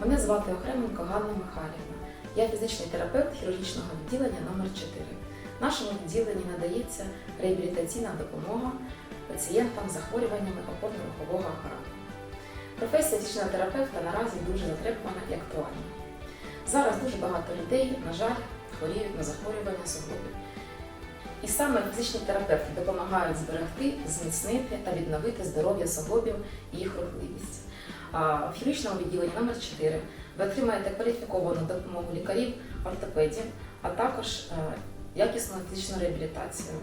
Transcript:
Мене звати Охременко Ганна Михайлівна. Я фізичний терапевт хірургічного відділення номер 4 В нашому відділенні надається реабілітаційна допомога пацієнтам з захворюваннями опорно-рухового апарату. Професія фізичного терапевта наразі дуже затребувана і актуальна. Зараз дуже багато людей, на жаль, хворіють на захворювання суглобів. І саме фізичні терапевти допомагають зберегти, зміцнити та відновити здоров'я суглобів і їх рухливість. В хірургічному відділенні номер 4 ви отримаєте кваліфіковану допомогу лікарів, ортопедів, а також е, якісну фізичну реабілітацію.